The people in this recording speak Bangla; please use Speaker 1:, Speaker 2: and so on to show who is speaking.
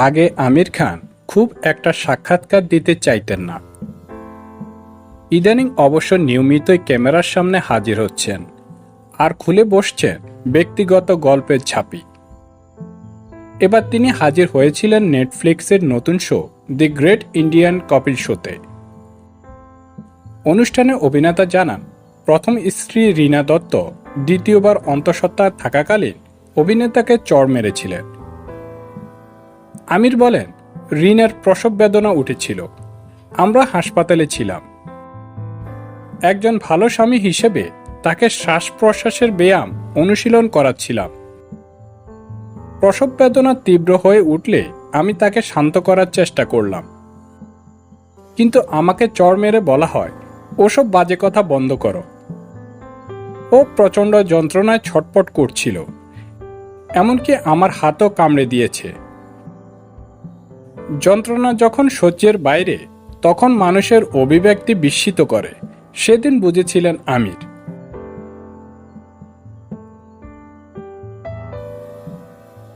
Speaker 1: আগে আমির খান খুব একটা সাক্ষাৎকার দিতে চাইতেন না। ইদানিং অবশ্য নিয়মিতই ক্যামেরার সামনে হাজির হচ্ছেন আর খুলে বসছেন ব্যক্তিগত গল্পের ছাপি। এবার তিনি হাজির হয়েছিলেন নেটফ্লিক্সের নতুন show the great Indian Kapil শোতে। অনুষ্ঠানে অভিনেতা জানান, প্রথম স্ত্রী রীনা দত্ত দ্বিতীয়বার অন্তঃসত্ত্বা থাকাকালীন অভিনেতাকে চড় মেরেছিলেন। আমির বলেন রিনের প্রসব বেদনা উঠেছিল। আমরা হাসপাতালে ছিলাম। একজন ভালো স্বামী হিসেবে তাকে শ্বাস প্রশ্বাসের ব্যায়াম অনুশীলন করাচ্ছিলাম। প্রসব বেদনা তীব্র হয়ে উঠলে আমি তাকে শান্ত করার চেষ্টা করলাম। কিন্তু আমাকে চড় মেরে বলা হয়, ওসব বাজে কথা বন্ধ করো। ও প্রচণ্ড যন্ত্রণায় ছটপট করছিল। এমনকি আমার হাতও কামড়ে দিয়েছে। যন্ত্রণা যখন সহ্যের বাইরে তখন মানুষের অভিব্যক্তি বিস্মিত করে। সেদিন বুঝেছিলেন আমির।